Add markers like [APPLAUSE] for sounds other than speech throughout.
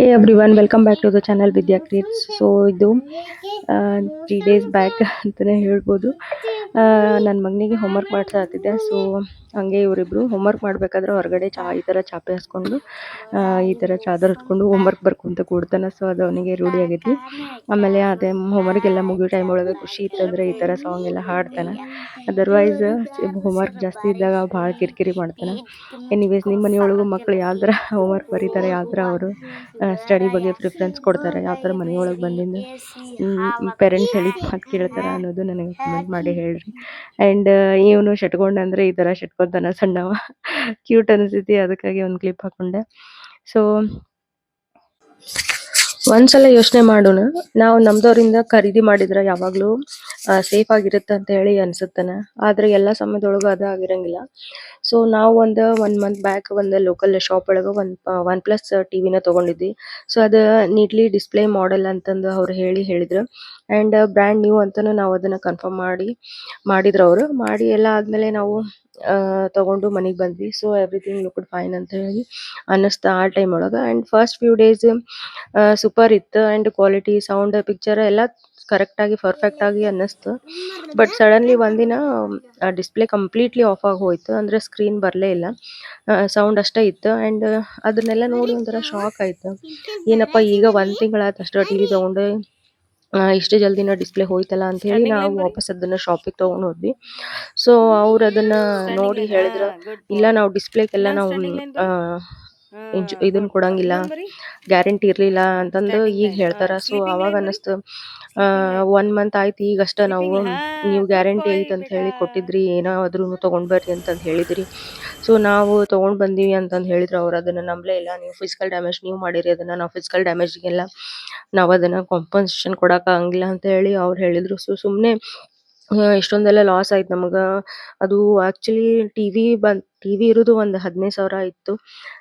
Hey everyone welcome back to the channel Vidya creates so ಇದು three days back ಅಂತಲೇ ಹೇಳ್ಬೋದು. ನನ್ನ ಮಗನಿಗೆ ಹೋಮ್ವರ್ಕ್ ಮಾಡ್ತಾ ಇದ್ದೆ ಸೊ ಹಂಗೆ ಇವರಿಬ್ರು ಹೋಮ್ವರ್ಕ್ ಮಾಡಬೇಕಾದ್ರೆ ಹೊರಗಡೆ ಚಾ ಈ ಥರ ಚಾಪೆ ಹಾಸ್ಕೊಂಡು ಈ ಥರ ಚಾದರ್ ಹಚ್ಕೊಂಡು ಹೋಮ್ವರ್ಕ್ ಬರ್ಕೊಂತ ಕೂಡ್ತಾನೆ. ಸೊ ಅದು ಅವನಿಗೆ ರೂಢಿ ಆಗೈತಿ. ಆಮೇಲೆ ಅದೇ ಹೋಮ್ವರ್ಕ್ ಎಲ್ಲ ಮುಗಿಯೋ ಟೈಮ್ ಒಳಗೆ ಖುಷಿ ಇತ್ತಂದ್ರೆ ಈ ಥರ ಸಾಂಗ್ ಎಲ್ಲ ಹಾಡ್ತಾನೆ. ಅದರ್ವೈಸ್ ಹೋಮ್ವರ್ಕ್ ಜಾಸ್ತಿ ಇದ್ದಾಗ ಭಾಳ ಕಿರಿಕಿರಿ ಮಾಡ್ತಾನೆ. ಎನಿವೇಸ್ ನಿಮ್ಮ ಮನೆಯೊಳಗೂ ಮಕ್ಕಳು ಯಾವ ಥರ ಹೋಮ್ವರ್ಕ್ ಬರೀತಾರೆ, ಯಾವ ಥರ ಅವರು ಸ್ಟಡಿ ಬಗ್ಗೆ ಪ್ರಿಫರೆನ್ಸ್ ಕೊಡ್ತಾರೆ, ಯಾವ ಥರ ಮನೆಯೊಳಗೆ ಬಂದಿಂದ ಪೇರೆಂಟ್ಸ್ ಹೇಳಿ ಮಾತು ಕೇಳ್ತಾರೆ ಅನ್ನೋದು ನನಗೆ ಕಮೆಂಟ್ ಮಾಡಿ ಹೇಳ್ರಿ. ಆ್ಯಂಡ್ ಇವನು ಶಟ್ಕೊಂಡಂದ್ರೆ ಈ ತರ ಶಟ್ಕೊತಾನ ಸಣ್ಣವ. ಕ್ಯೂಟ್ ಅನಿಸ್ತೈತಿ ಅದಕ್ಕಾಗಿ ಒಂದು ಕ್ಲಿಪ್ ಹಾಕೊಂಡೆ. ಸೊ ಒಂದ್ಸಲ ಯೋಚನೆ ಮಾಡೋಣ. ನಾವು ನಮ್ದವರಿಂದ ಖರೀದಿ ಮಾಡಿದ್ರೆ ಯಾವಾಗ್ಲೂ ಸೇಫ್ ಆಗಿರುತ್ತೆ ಅಂತ ಹೇಳಿ ಅನ್ಸುತ್ತಾನೆ. ಆದ್ರೆ ಎಲ್ಲಾ ಸಮಯದೊಳಗೂ ಅದ ಆಗಿರಂಗಿಲ್ಲ. ಸೊ ನಾವು ಒಂದ್ ಒನ್ ಮಂತ್ ಬ್ಯಾಕ್ ಒಂದ್ ಲೋಕಲ್ ಶಾಪ್ ಒಳಗ ಒಂದ್ ಒನ್ ಪ್ಲಸ್ ಟಿವಿನ ತಗೊಂಡಿದ್ವಿ. ಸೊ ಅದ ನೀಟ್ಲಿ ಡಿಸ್ಪ್ಲೇ ಮಾಡೆಲ್ ಅಂತಂದು ಅವ್ರು ಹೇಳಿ ಹೇಳಿದ್ರು. ಅಂಡ್ ಬ್ರ್ಯಾಂಡ್ ನ್ಯೂ ಅಂತಾನು ನಾವು ಅದನ್ನ ಕನ್ಫರ್ಮ್ ಮಾಡಿ, ಮಾಡಿದ್ರು ಅವರು. ಮಾಡಿ ಎಲ್ಲ ಆದ್ಮೇಲೆ ನಾವು ತಗೊಂಡು ಮನೆಗೆ ಬಂದ್ವಿ. ಸೊ ಎವ್ರಿಥಿಂಗ್ ಲುಕ್ಡ್ ಫೈನ್ ಅಂತ ಹೇಳಿ ಅನ್ನಿಸ್ತ ಆ ಟೈಮ್ ಒಳಗೆ. And first few days super ಇತ್ತು. ಅಂಡ್ ಕ್ವಾಲಿಟಿ ಸೌಂಡ್ ಪಿಕ್ಚರ್ ಎಲ್ಲ ಕರೆಕ್ಟ್ ಆಗಿ ಪರ್ಫೆಕ್ಟ್ ಆಗಿ ಅನ್ನಿಸ್ತು ಬಟ್ ಸಡನ್ಲಿ ಒಂದಿನ ಡಿಸ್ಪ್ಲೇ ಕಂಪ್ಲೀಟ್ಲಿ ಆಫ್ ಆಗಿ ಹೋಯ್ತು. ಅಂದ್ರೆ ಸ್ಕ್ರೀನ್ ಬರಲೇ ಇಲ್ಲ. ಸೌಂಡ್ ಅಷ್ಟೇ ಇತ್ತು. ಅಂಡ್ ಅದನ್ನೆಲ್ಲ ನೋಡಿ ಒಂಥರ ಶಾಕ್ ಆಯ್ತು. ಏನಪ್ಪ ಈಗ ಒಂದ್ ತಿಂಗಳಾಯ್ತು ಅಷ್ಟು ಟಿವಿ ತಗೊಂಡು ತೊಗೊಂಡು ಇಷ್ಟು ಜಲ್ದಿನ ಡಿಸ್ಪ್ಲೇ ಹೋಯ್ತಲ್ಲ ಅಂತ ಹೇಳಿ ನಾವು ವಾಪಸ್ ಅದನ್ನ ಶಾಪಿಗೆ ತಗೊಂಡು ಹೋದ್ವಿ. ಸೊ ಅವ್ರು ಅದನ್ನ ನೋಡಿ ಹೇಳಿದ್ರ. ಇಲ್ಲ ನಾವು ಡಿಸ್ಪ್ಲೇಗೆಲ್ಲ ನಾವು ಇದನ್ನ ಕೊಡಂಗಿಲ್ಲ ಗ್ಯಾರಂಟಿ ಇರ್ಲಿಲ್ಲ ಅಂತಂದು ಈಗ ಹೇಳ್ತಾರ. ಸೊ ಅವಾಗ ಅನ್ನಿಸ್ತು ಒನ್ ಮಂತ್ ಆಯ್ತು ಈಗಷ್ಟ ನಾವು ನೀವು ಗ್ಯಾರಂಟಿ ಐತೆ ಅಂತ ಹೇಳಿ ಕೊಟ್ಟಿದ್ರಿ ಏನಾದ್ರೂ ತಗೊಂಡ್ ಬರ್ರಿ ಅಂತಂದ್ ಹೇಳಿದ್ರಿ. ಸೊ ನಾವು ತಗೊಂಡ್ ಬಂದೀವಿ ಅಂತಂದ್ ಹೇಳಿದ್ರು ಅವ್ರು ಅದನ್ನ ನಂಬಲೇ ಇಲ್ಲ. ನೀವು ಫಿಸಿಕಲ್ ಡ್ಯಾಮೇಜ್ ನೀವು ಮಾಡಿರಿ ಅದನ್ನ ನಾವು ಫಿಸಿಕಲ್ ಡ್ಯಾಮೇಜ್ಗೆಲ್ಲ ನಾವು ಅದನ್ನ ಕಾಂಪನ್ಸೇಷನ್ ಕೊಡಕ್ ಆಗಂಗಿಲ್ಲ ಅಂತ ಹೇಳಿ ಅವ್ರು ಹೇಳಿದ್ರು. ಸೊ ಸುಮ್ನೆ ಆ, ಇಷ್ಟೊಂದೆಲ್ಲ ಲಾಸ್ ಆಯ್ತು ನಮಗ. ಅದು ಆಕ್ಚುಲಿ ಟಿವಿ ಬಂದ್ ಟಿವಿ ಇರೋದು ಒಂದು ಹದಿನೈದು ಸಾವಿರ ಇತ್ತು.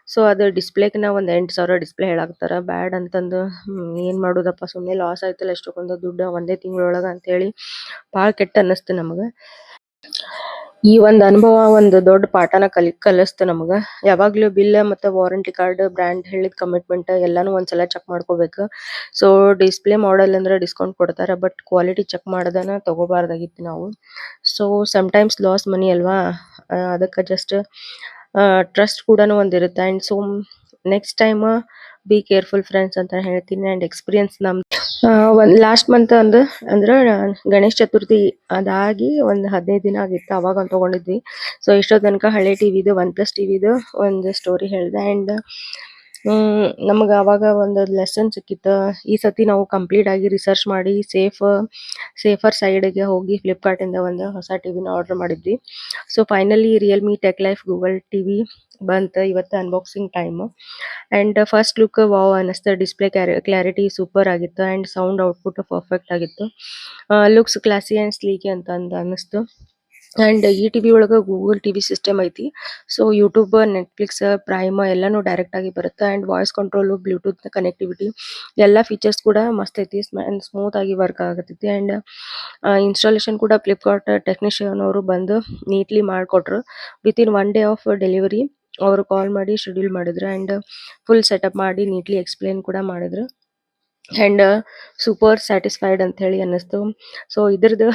ಸೊ ಅದು ಡಿಸ್ಪ್ಲೇಗೆ ನಾವು ಒಂದು ಎಂಟು ಸಾವಿರ ಡಿಸ್ಪ್ಲೇ ಹೇಳಾಕ್ತಾರ. ಬ್ಯಾಡ್ ಅಂತಂದು ಏನ್ ಮಾಡೋದಪ್ಪ? ಸುಮ್ಮನೆ ಲಾಸ್ ಆಯ್ತಲ್ಲ ಎಷ್ಟೊಂದು ದುಡ್ಡು ಒಂದೇ ತಿಂಗಳೊಳಗ ಅಂತ ಹೇಳಿ ಭಾಳ ಕೆಟ್ಟ ಅನ್ನಿಸ್ತು ನಮಗ. ಈ ಒಂದು ಅನುಭವ, ಒಂದು ದೊಡ್ಡ ಪಾಠನ ಕಲಿ, ಕಲಿಸ್ತು ನಮಗ. ಯಾವಾಗ್ಲೂ ಬಿಲ್ ಮತ್ತೆ ವಾರಂಟಿ ಕಾರ್ಡ್ ಬ್ರ್ಯಾಂಡ್ ಹೇಳಿದ ಕಮಿಟ್ಮೆಂಟ್ ಎಲ್ಲಾನು ಒಂದ್ಸಲ ಚೆಕ್ ಮಾಡ್ಕೋಬೇಕು. ಸೊ ಡಿಸ್ಪ್ಲೇ ಮಾಡೆಲ್ ಅಂದ್ರೆ ಡಿಸ್ಕೌಂಟ್ ಕೊಡ್ತಾರ ಬಟ್ ಕ್ವಾಲಿಟಿ ಚೆಕ್ ಮಾಡದನ ತಗೋಬಾರ್ದಾಗಿತ್ತು ನಾವು. ಸೊ ಟೈಮ್ಸ್ ಲಾಸ್ ಮನಿ ಅಲ್ವಾ? ಅದಕ್ಕೆ ಜಸ್ಟ್ ಟ್ರಸ್ಟ್ ಕೂಡ ಒಂದಿರುತ್ತೆ. And so next time be careful friends ಅಂತ ಹೇಳ್ತೀನಿ ಅಂಡ್ ಎಕ್ಸ್ಪೀರಿಯನ್ಸ್ ನಮ್ ಒಂದು ಲಾಸ್ಟ್ ಮಂತ್ ಅಂದ್, ಅಂದ್ರ ಗಣೇಶ ಚತುರ್ಥಿ ಅದಾಗಿ ಒಂದ್ ಹದಿನೈದು ದಿನ ಆಗಿತ್ತು, ಅವಾಗ ಒಂದ್ ತಗೊಂಡಿದ್ವಿ. ಸೊ ಇಷ್ಟೋ ತನಕ ಹಳೆ ಟಿವಿದು ಒನ್ ಪ್ಲಸ್ ಟಿವಿದು ಒಂದು ಸ್ಟೋರಿ ಹೇಳ್ದೆ. ಅಂಡ್ ನಮಗ ಅವಾಗ ಒಂದು ಲೆಸನ್ ಸಿಕ್ಕಿತ್ತು. ಈ ಸತಿ ನಾವು ಕಂಪ್ಲೀಟ್ ಆಗಿ ರಿಸರ್ಚ್ ಮಾಡಿ ಸೇಫ್ ಸೇಫರ್ ಸೈಡ್ಗೆ ಹೋಗಿ ಫ್ಲಿಪ್ಕಾರ್ಟಿಂದ ಒಂದು ಹೊಸ ಟಿವಿನ ಆರ್ಡರ್ ಮಾಡಿದ್ವಿ. So finally Realme tech life Google TV ಬಂತ. ಇವತ್ತು unboxing time and first look wow ಅನ್ನಿಸ್ತು. ಡಿಸ್ಪ್ಲೇ ಕ್ಲಾರಿಟಿ ಸೂಪರ್ ಆಗಿತ್ತು. ಅಂಡ್ ಸೌಂಡ್ ಔಟ್ಪುಟ್ ಪರ್ಫೆಕ್ಟ್ ಆಗಿತ್ತು. ಲುಕ್ಸ್ ಕ್ಲಾಸಿ ಆ್ಯಂಡ್ ಸ್ಲೀಕಿ ಅಂತ ಅಂದ ಅನ್ನಿಸ್ತು. ಅಂಡ್ ಈ ಟಿವಿ ಒಳಗ ಗೂಗಲ್ ಟಿವಿ ಸಿಸ್ಟಮ್ ಐತಿ. ಸೊ ಯೂಟ್ಯೂಬ್ ನೆಟ್ಫ್ಲಿಕ್ಸ್ ಪ್ರೈಮ್ ಎಲ್ಲಾನು ಡೈರೆಕ್ಟ್ ಆಗಿ ಬರುತ್ತೆ. And voice control Bluetooth connectivity ಎಲ್ಲಾ ಫೀಚರ್ಸ್ ಕೂಡ ಮಸ್ತ್ ಐತಿ. ಸ್ಮೂತ್ ಆಗಿ ವರ್ಕ್ ಆಗತೈತಿ. ಅಂಡ್ ಇನ್ಸ್ಟಾಲೇಷನ್ ಕೂಡ ಫ್ಲಿಪ್ಕಾರ್ಟ್ ಟೆಕ್ನಿಷಿಯನ್ ಅವರು ಬಂದು ನೀಟ್ಲಿ ಮಾಡಿಕೊಟ್ರು. Within one day of delivery ಅವರು ಕಾಲ್ ಮಾಡಿ ಶೆಡ್ಯೂಲ್ ಮಾಡಿದ್ರು. ಅಂಡ್ ಫುಲ್ ಸೆಟಪ್ ಮಾಡಿ ನೀಟ್ಲಿ ಎಕ್ಸ್ಪ್ಲೇನ್ ಕೂಡ ಮಾಡಿದ್ರು. ಅಂಡ್ ಸೂಪರ್ ಸ್ಯಾಟಿಸ್ಫೈಡ್ ಅಂತ ಹೇಳಿ ಅನ್ನಿಸ್ತು. ಸೊ ಇದ್ರದ್ದು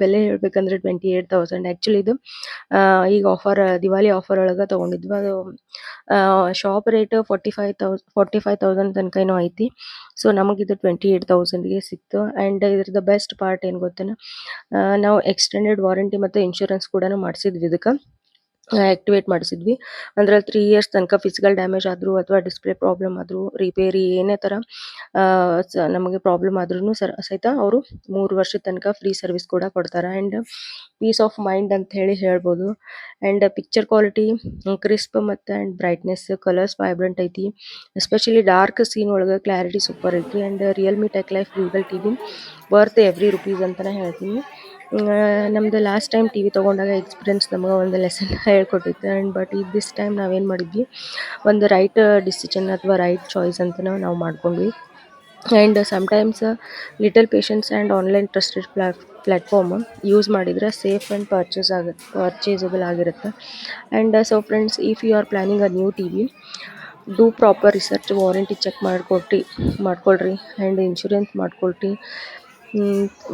ಬೆಲೆ ಹೇಳ್ಬೇಕಂದ್ರೆ ಟ್ವೆಂಟಿ ಏಟ್ ತೌಸಂಡ್ ಆ್ಯಕ್ಚುಲಿ ಇದು ಈಗ ಆಫರ್ ದಿವಾಲಿ ಆಫರ್ ಒಳಗೆ ತೊಗೊಂಡಿದ್ವಿ. ಅದು shop rate forty five ತೌಸ್ forty five thousand ತನಕ ಏನೋ ಐತಿ. ಸೊ ನಮಗಿದು ಟ್ವೆಂಟಿ ಏಟ್ ತೌಸಂಡ್ಗೆ ಸಿಕ್ತು. ಆ್ಯಂಡ್ ಇದ್ರದ್ದು ಬೆಸ್ಟ್ ಪಾರ್ಟ್ ಏನು ಗೊತ್ತೇನು? ನಾವು ಎಕ್ಸ್ಟೆಂಡೆಡ್ ವಾರಂಟಿ ಮತ್ತು ಇನ್ಶೂರೆನ್ಸ್ ಕೂಡ ಮಾಡಿಸಿದ್ವಿ ಇದಕ್ಕೆ. ಆಕ್ಟಿವೇಟ್ ಮಾಡಿಸಿದ್ವಿ. ಅಂದ್ರೆ ತ್ರೀ ಇಯರ್ಸ್ ತನಕ ಫಿಸಿಕಲ್ ಡ್ಯಾಮೇಜ್ ಆದ್ರೂ ಅಥವಾ ಡಿಸ್ಪ್ಲೇ ಪ್ರಾಬ್ಲಮ್ ಆದ್ರೂ ರಿಪೇರಿ ಏನೇ ಸ- ನಮಗೆ ಪ್ರಾಬ್ಲಮ್ ಆದ್ರೂ ಸಹಿತ ಅವರು ಮೂರು ವರ್ಷದ ತನಕ ಫ್ರೀ ಸರ್ವಿಸ್ ಕೂಡ ಕೊಡ್ತಾರೆ. ಅಂಡ್ ಪೀಸ್ ಆಫ್ ಮೈಂಡ್ ಅಂತ ಹೇಳಿ ಹೇಳ್ಬೋದು. ಅಂಡ್ ಪಿಕ್ಚರ್ ಕ್ವಾಲಿಟಿ ಕ್ರಿಸ್ಪ್ ಮತ್ತೆ ಅಂಡ್ ಬ್ರೈಟ್ನೆಸ್ ಕಲರ್ಸ್ ವೈಬ್ರೆಂಟ್ ಐತಿ. ಎಸ್ಪೆಷಲಿ ಡಾರ್ಕ್ ಸೀನ್ ಒಳಗೆ ಕ್ಲಾರಿಟಿ ಸೂಪರ್ ಐತಿ. And Realme tech life Google TV worth every rupees ಅಂತಾನೆ ಹೇಳ್ತೀನಿ. ಆ, ನಮ್ದು ಲಾಸ್ಟ್ ಟೈಮ್ ಟಿ ವಿ ತಗೊಂಡಾಗ ಎಕ್ಸ್ಪೀರಿಯನ್ಸ್ ನಮಗೆ ಒಂದು ಲೆಸನ್ [LAUGHS] ಹೇಳ್ಕೊಟ್ಟಿತ್ತು. ಆ್ಯಂಡ್ ಬಟ್ ಈ ದಿಸ್ ಟೈಮ್ ನಾವೇನು ಮಾಡಿದ್ವಿ ಒಂದು ರೈಟ್ ಡಿಸಿಷನ್ ಅಥವಾ ರೈಟ್ ಚಾಯ್ಸ್ ಅಂತ ನಾವು ಮಾಡ್ಕೊಂಡ್ವಿ. And sometimes little patience and online trusted plat platform use ಮಾಡಿದರೆ ಸೇಫ್ ಆ್ಯಂಡ್ ಪರ್ಚೇಸ್ ಆಗುತ್ತೆ ಪರ್ಚೇಸಬಲ್ ಆಗಿರುತ್ತೆ. And so friends if you are planning a new T V do proper research warranty check ಮಾಡಿಕೊಟ್ಟು ಮಾಡ್ಕೊಳ್ರಿ. And insurance ಮಾಡ್ಕೊಳ್ರಿ.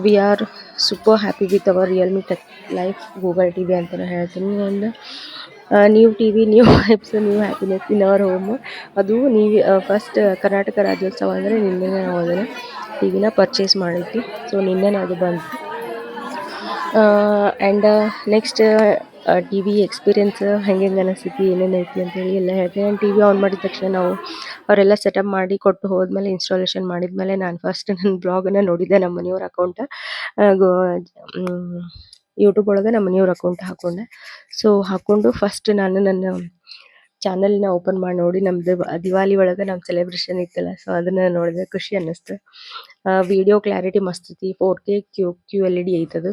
We are super happy with our Realme tech life Google T V ಅಂತಲೇ ಹೇಳ್ತೀನಿ. ಒಂದು new T V new vibes new happiness in our home ಅದು ನೀವು first Karnataka Rajyotsava ಅಂದರೆ ನಿನ್ನೆ ನಾವು ಅದನ್ನು ಟಿ ವಿನ ಪರ್ಚೇಸ್ ಮಾಡಿದ್ವಿ. ಸೊ ನಿನ್ನೆ ಅದು ಬಂತು. And next T V experience ಹೆಂಗೆ ಹೆಂಗೆ ಅನಿಸ್ತೈತಿ ಏನೇನು ಐತಿ ಅಂತೇಳಿ ಎಲ್ಲ ಹೇಳ್ತೀನಿ. ಆ್ಯಂಡ್ ಟಿ ವಿ ಆನ್ ಮಾಡಿದ ತಕ್ಷಣ ನಾವು ಅವರೆಲ್ಲ ಸೆಟಪ್ ಮಾಡಿ ಕೊಟ್ಟು ಹೋದ್ಮೇಲೆ ಇನ್ಸ್ಟಾಲೇಷನ್ ಮಾಡಿದ್ಮೇಲೆ ನಾನು ಫಸ್ಟ್ ನನ್ನ ಬ್ಲಾಗನ್ನು ನೋಡಿದ್ದೆ ನಮ್ಮ ಮನೆಯವ್ರ ಅಕೌಂಟ್ ಯೂಟ್ಯೂಬ್ ಒಳಗೆ ನಮ್ಮ ಮನೆಯವ್ರ ಅಕೌಂಟ್ ಹಾಕೊಂಡೆ. ಸೊ ಹಾಕ್ಕೊಂಡು ಫಸ್ಟ್ ನಾನು ನನ್ನ ಚಾನಲ್ನ ಓಪನ್ ಮಾಡಿ ನೋಡಿ ನಮ್ಮದು ದಿವಾಲಿ ಒಳಗೆ ನಮ್ಮ ಸೆಲೆಬ್ರೇಷನ್ ಇತ್ತಲ್ಲ ಸೊ ಅದನ್ನು ನೋಡಿದೆ ಖುಷಿ ಅನ್ನಿಸ್ತು. ವಿಡಿಯೋ ಕ್ಲಾರಿಟಿ ಮಸ್ತ್ ಐತಿ four K Q Q L E D ಐತದು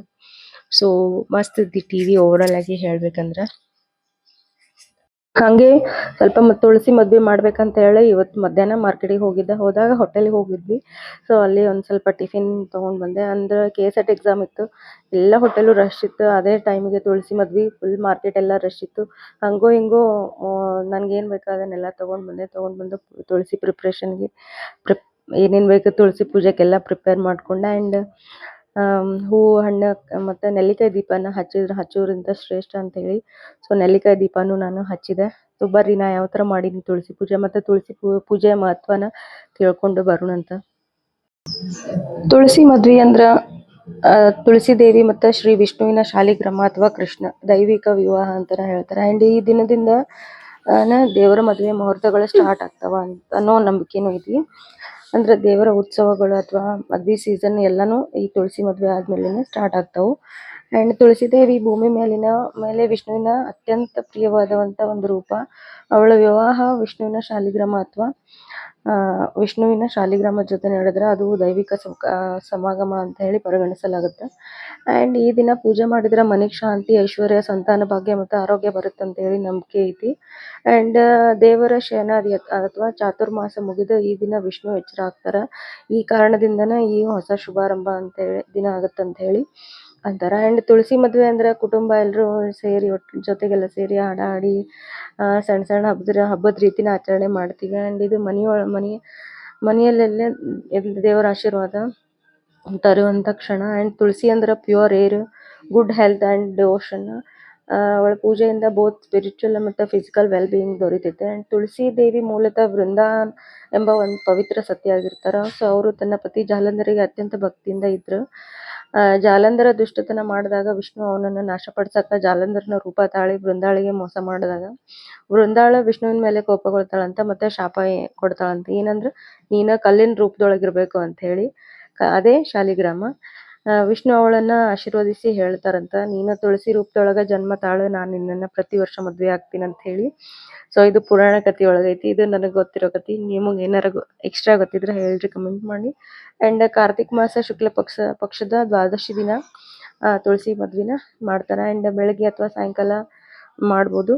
so ಮಸ್ತ್ ಇದ್ದಿ ಟಿ ವಿ ಓವರಾಲ್ ಆಗಿ ಹೇಳ್ಬೇಕಂದ್ರ. ಹಂಗೆ ಸ್ವಲ್ಪ ಮತ್ತೆ ತುಳಸಿ ಮದ್ವೆ ಮಾಡ್ಬೇಕಂತ ಹೇಳಿ ಇವತ್ತು ಮಧ್ಯಾಹ್ನ ಮಾರ್ಕೆಟಿಗೆ ಹೋಗಿದ್ದೆ. ಹೋದಾಗ ಹೋಟೆಲ್ಗೆ ಹೋಗಿದ್ವಿ. ಸೊ ಅಲ್ಲಿ ಒಂದು ಸ್ವಲ್ಪ ಟಿಫಿನ್ ತಗೊಂಡ್ ಬಂದೆ. ಅಂದ್ರೆ ಕೆ ಎಸ್ ಎಟ್ ಎಕ್ಸಾಮ್ ಇತ್ತು. ಎಲ್ಲ ಹೋಟೆಲು ರಶ್ ಇತ್ತು. ಅದೇ ಟೈಮಿಗೆ ತುಳಸಿ ಮದ್ವೆ ಫುಲ್ ಮಾರ್ಕೆಟ್ ಎಲ್ಲ ರಶ್ ಇತ್ತು. ಹಂಗೋ ಹಿಂಗೋ ನನಗೇನು ಬೇಕು ಅದನ್ನೆಲ್ಲ ತಗೊಂಡ್ ಬಂದೆ. ತೊಗೊಂಡು ಬಂದು ತುಳಸಿ ಪ್ರಿಪ್ರೇಷನ್ಗೆ ಪ್ರಿಪ್ ಏನೇನು ಬೇಕು ತುಳಸಿ ಪೂಜೆಗೆಲ್ಲ ಪ್ರಿಪೇರ್ ಮಾಡ್ಕೊಂಡೆ. ಆ್ಯಂಡ್ ಹೂವು ಹಣ್ಣು ಮತ್ತು ನೆಲ್ಲಿಕಾಯಿ ದೀಪನ ಹಚ್ಚಿದ್ರೆ ಹಚ್ಚೋದ್ರಿಂದ ಶ್ರೇಷ್ಠ ಅಂತ ಹೇಳಿ. ಸೊ ನೆಲ್ಲಿಕಾಯಿ ದೀಪನೂ ನಾನು ಹಚ್ಚಿದೆ. ಸೊ ಬರ್ರಿ, ನಾ ಯಾವ ಥರ ಮಾಡೀನಿ ತುಳಸಿ ಪೂಜೆ ಮತ್ತು ತುಳಸಿ ಪೂಜೆ ಮಹತ್ವನ ತಿಳ್ಕೊಂಡು ಬರೋಣಂತ ತುಳಸಿ ಮದ್ವೆ ಅಂದ್ರ ತುಳಸಿ ದೇವಿ ಮತ್ತು ಶ್ರೀ ವಿಷ್ಣುವಿನ ಶಾಲಿಗ್ರಾಮ ಅಥವಾ ಕೃಷ್ಣ ದೈವಿಕ ವಿವಾಹ ಅಂತ ಹೇಳ್ತಾರೆ. ಆ್ಯಂಡ್ ಈ ದಿನದಿಂದ ದೇವರ ಮದುವೆ ಮುಹೂರ್ತಗಳು ಸ್ಟಾರ್ಟ್ ಆಗ್ತಾವ ಅಂತ ಅನ್ನೋ ನಂಬಿಕೆನೂ ಐತಿ. ಅಂದ್ರೆ ದೇವರ ಉತ್ಸವಗಳು ಅಥವಾ ಮದ್ವೆ ಸೀಸನ್ ಎಲ್ಲಾನು ಈ ತುಳಸಿ ಮದುವೆ ಆದ್ಮೇಲೆನೆ ಸ್ಟಾರ್ಟ್ ಆಗ್ತಾವು. ಅಂಡ್ ತುಳಸಿ ದೇವಿ ಭೂಮಿ ಮೇಲಿನ, ಮೇಲೆ ವಿಷ್ಣುವಿನ ಅತ್ಯಂತ ಪ್ರಿಯವಾದಂತ ಒಂದು ರೂಪ. ಅವಳ ವಿವಾಹ ವಿಷ್ಣುವಿನ ಶಾಲಿಗ್ರಾಮ ಅಥವಾ ವಿಷ್ಣುವಿನ ಶಾಲಿಗ್ರಾಮ ಜೊತೆ ನಡೆದ್ರೆ ಅದು ದೈವಿಕ ಸಮ- ಸಮಾಗಮ ಅಂತ ಹೇಳಿ ಪರಿಗಣಿಸಲಾಗುತ್ತೆ. ಆ್ಯಂಡ್ ಈ ದಿನ ಪೂಜೆ ಮಾಡಿದ್ರೆ ಮನೆಗೆ ಶಾಂತಿ, ಐಶ್ವರ್ಯ, ಸಂತಾನ, ಭಾಗ್ಯ ಮತ್ತು ಆರೋಗ್ಯ ಬರುತ್ತೆ ಅಂತ ಹೇಳಿ ನಂಬಿಕೆ ಐತಿ. ಆ್ಯಂಡ್ ದೇವರ ಶಯನಾದಿ ಅಥವಾ ಚಾತುರ್ಮಾಸ ಮುಗಿದ ಈ ದಿನ ವಿಷ್ಣು ಎಚ್ಚರ ಆಗ್ತಾರ. ಈ ಕಾರಣದಿಂದನೇ ಈ ಹೊಸ ಶುಭಾರಂಭ ಅಂತ ಹೇಳಿ ದಿನ ಆಗುತ್ತೆ ಅಂತ ಹೇಳಿ. ಅಂತಾರ. ಆ್ಯಂಡ್ ತುಳಸಿ ಮದುವೆ ಅಂದ್ರೆ ಕುಟುಂಬ ಎಲ್ಲರೂ ಸೇರಿ ಒಟ್ಟು ಜೊತೆಗೆಲ್ಲ ಸೇರಿ ಹಾಡ ಹಾಡಿ ಸಣ್ಣ ಸಣ್ಣ ಹಬ್ಬದ ಹಬ್ಬದ ರೀತಿನ ಆಚರಣೆ ಮಾಡ್ತೀವಿ. ಆ್ಯಂಡ್ ಇದು ಮನೆಯೊಳ ಮನೆ ಮನೆಯಲ್ಲೆಲ್ಲ ದೇವರ ಆಶೀರ್ವಾದ ತರುವಂಥ ಕ್ಷಣ. ಆ್ಯಂಡ್ ತುಳಸಿ ಅಂದ್ರೆ pure air good health and devotion ಅವಳ ಪೂಜೆಯಿಂದ ಬೋತ್ ಸ್ಪಿರಿಚುವಲ್ ಮತ್ತು ಫಿಸಿಕಲ್ ವೆಲ್ ಬೀಯಿಂಗ್ ದೊರೀತೈತೆ. ಆ್ಯಂಡ್ ತುಳಸಿ ದೇವಿ ಮೂಲತಃ ವೃಂದ ಎಂಬ ಒಂದು ಪವಿತ್ರ ಸತ್ಯ ಆಗಿರ್ತಾರೆ ಸೊ ಅವರು ತನ್ನ ಪತಿ ಜಾಲಂಧರಿಗೆ ಅತ್ಯಂತ ಭಕ್ತಿಯಿಂದ ಇದ್ರು. ಆ, ಜಾಲಂಧರ ದುಷ್ಟತನ ಮಾಡಿದಾಗ ವಿಷ್ಣು ಅವನನ್ನು ನಾಶಪಡಿಸಕ್ಕ ಜಾಲಂಧರನ ರೂಪ ತಾಳಿ ಬೃಂದಾಳಿಗೆ ಮೋಸ ಮಾಡಿದಾಗ. ಬೃಂದಾಳ ವಿಷ್ಣುವಿನ ಮೇಲೆ ಕೋಪಗೊಳ್ತಾಳಂತ ಮತ್ತೆ ಶಾಪ ಕೊಡ್ತಾಳಂತ. ಏನಂದ್ರೆ, ನೀನ ಕಲ್ಲಿನ ರೂಪದೊಳಗಿರ್ಬೇಕು ಅಂತ ಹೇಳಿ. ಅದೇ ಶಾಲಿಗ್ರಾಮ. ವಿಷ್ಣು ಅವಳನ್ನ ಆಶೀರ್ವದಿಸಿ ಹೇಳ್ತಾರಂತ. ನೀನು ತುಳಸಿ ರೂಪದೊಳಗ ಜನ್ಮ ತಾಳು, ನಾನು ನಿನ್ನ ಪ್ರತಿ ವರ್ಷ ಮದ್ವೆ ಆಗ್ತೀನಿ ಅಂತ ಹೇಳಿ. ಸೊ ಇದು ಪುರಾಣ ಕಥೆ ಒಳಗೈತಿ. ಇದು ನನಗೆ ಗೊತ್ತಿರೋ ಕಥೆ. ನಿಮಗೆ ಏನಾರ ಎಕ್ಸ್ಟ್ರಾ ಗೊತ್ತಿದ್ರೆ ಹೇಳ್ರಿ ಕಮೆಂಟ್ ಮಾಡಿ. ಅಂಡ್ ಕಾರ್ತಿಕ್ ಮಾಸ ಶುಕ್ಲ ಪಕ್ಷ ಪಕ್ಷದ ದ್ವಾದಶಿ ದಿನ ತುಳಸಿ ಮದ್ವಿನ ಮಾಡ್ತಾರೆ. ಅಂಡ್ ಬೆಳಗ್ಗೆ ಅಥವಾ ಸಾಯಂಕಾಲ ಮಾಡ್ಬೋದು.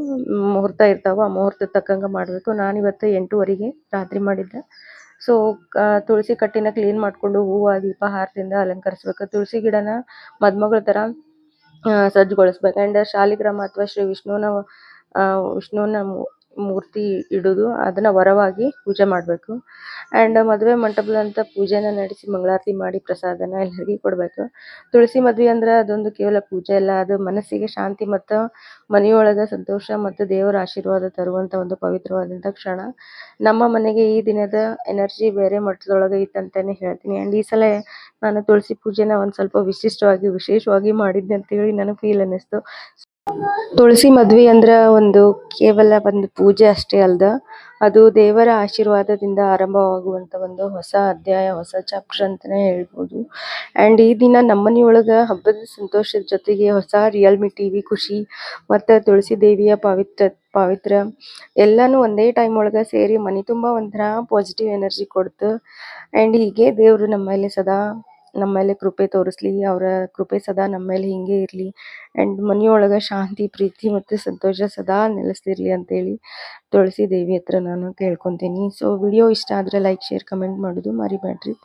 ಮುಹೂರ್ತ ಇರ್ತಾವ, ಆ ಮುಹೂರ್ತ ತಕ್ಕಂಗೆ ಮಾಡಬೇಕು. ನಾನು ಇವತ್ತು ಎಂಟೂವರೆಗೆ ರಾತ್ರಿ ಮಾಡಿದ್ದೆ. ಸೊ ತುಳಸಿ ಕಟ್ಟಿನ ಕ್ಲೀನ್ ಮಾಡ್ಕೊಂಡು ಹೂವು ದೀಪ ಹಾರದಿಂದ ಅಲಂಕರಿಸ್ಬೇಕು. ತುಳಸಿ ಗಿಡನ ಮದ್ಮಗಳ ಆ, ಸಜ್ಜುಗೊಳಿಸ್ಬೇಕು. ಅಂಡ್ ಶಾಲಿಗ್ರಾಮ ಅಥವಾ ಶ್ರೀ ವಿಷ್ಣುವಿನ ವಿಷ್ಣುವಿನ ಮೂರ್ತಿ ಇಡುದು, ಅದನ್ನ ವರವಾಗಿ ಪೂಜೆ ಮಾಡಬೇಕು. ಅಂಡ್ ಮದುವೆ ಮಂಟಪದಂತ ಪೂಜೆನ ನಡೆಸಿ ಮಂಗಳಾರತಿ ಮಾಡಿ ಪ್ರಸಾದನ ಎಲ್ಲರಿಗೂ ಕೊಡ್ಬೇಕು. ತುಳಸಿ ಮದ್ವೆ ಅಂದ್ರೆ ಅದೊಂದು ಕೇವಲ ಪೂಜೆ ಅಲ್ಲ, ಅದು ಮನಸ್ಸಿಗೆ ಶಾಂತಿ ಮತ್ತು ಮನೆಯೊಳಗ ಸಂತೋಷ ಮತ್ತು ದೇವರ ಆಶೀರ್ವಾದ ತರುವಂತ ಒಂದು ಪವಿತ್ರವಾದಂತ ಕ್ಷಣ. ನಮ್ಮ ಮನೆಗೆ ಈ ದಿನದ ಎನರ್ಜಿ ಬೇರೆ ಮಟ್ಟದೊಳಗೆ ಇತ್ತಂತಾನೆ ಹೇಳ್ತೀನಿ. ಅಂಡ್ ಈ ಸಲ ನಾನು ತುಳಸಿ ಪೂಜೆನ ಒಂದ್ ಸ್ವಲ್ಪ ವಿಶಿಷ್ಟವಾಗಿ, ವಿಶೇಷವಾಗಿ ಮಾಡಿದ್ದೆ ಅಂತ ಹೇಳಿ ನನಗೆ ಫೀಲ್ ಅನ್ನಿಸ್ತು. ತುಳಸಿ ಮದ್ವಿ ಅಂದ್ರ ಒಂದು ಕೇವಲ ಒಂದು ಪೂಜೆ ಅಷ್ಟೇ ಅಲ್ದ, ಅದು ದೇವರ ಆಶೀರ್ವಾದದಿಂದ ಆರಂಭವಾಗುವಂತ ಒಂದು ಹೊಸ ಅಧ್ಯಾಯ, ಹೊಸ ಚಾಪ್ಟರ್ ಅಂತಾನೆ ಹೇಳ್ಬೋದು. ಅಂಡ್ ಈ ದಿನ ನಮ್ಮನೆಯೊಳಗ ಹಬ್ಬದ ಸಂತೋಷದ ಜೊತೆಗೆ ಹೊಸ ರಿಯಲ್ಮಿ ಟಿವಿ ಖುಷಿ ಮತ್ತೆ ತುಳಸಿ ದೇವಿಯ ಪವಿತ್ರ ಪವಿತ್ರ ಎಲ್ಲಾನು ಒಂದೇ ಟೈಮ್ ಒಳಗ ಸೇರಿ ಮನಿ ತುಂಬಾ ಒಂಥರ ಪಾಸಿಟಿವ್ ಎನರ್ಜಿ ಕೊಡ್ತು ಅಂಡ್ ಹೀಗೆ ದೇವ್ರು ನಮ್ಮಲ್ಲಿ ಮೇಲೆ ಸದಾ ನಮ್ಮ ಮೇಲೆ ಕೃಪೆ ತೋರಿಸ್ಲಿ, ಅವರ ಕೃಪೆ ಸದಾ ನಮ್ಮ ಮೇಲೆ ಹಿಂಗೆ ಇರಲಿ. ಅಂಡ್ ಮನೆಯೊಳಗೆ ಶಾಂತಿ, ಪ್ರೀತಿ ಮತ್ತು ಸಂತೋಷ ಸದಾ ನೆಲೆಸ್ತಿರ್ಲಿ ಅಂತೇಳಿ ತುಳಸಿ ದೇವಿ ಹತ್ರ ನಾನು ಕೇಳ್ಕೊತೀನಿ. ಸೊ ವಿಡಿಯೋ ಇಷ್ಟ ಆದರೆ ಲೈಕ್ ಶೇರ್ ಕಮೆಂಟ್ ಮಾಡೋದು ಮರಿಬೇಡ್ರಿ